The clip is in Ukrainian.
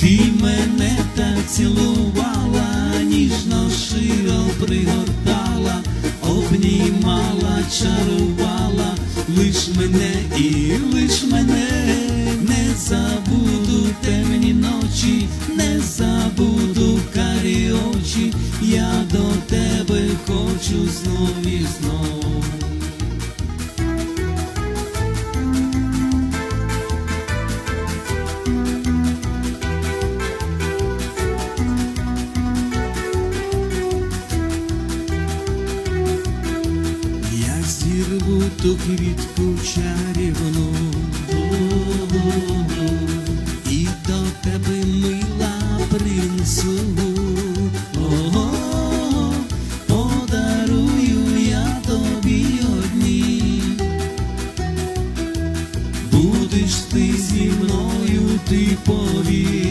Ти мене так цілувала, ніжно широ пригортала, обнімала, чарувала, лиш мене і лиш мене, не забуду. Темні ночі, не забуду. Карі очі, я до тебе хочу знов і знов. Ту квітку чарівну і до тебе мила принесу, подарую я тобі одні. Будеш ти зі мною, ти повір.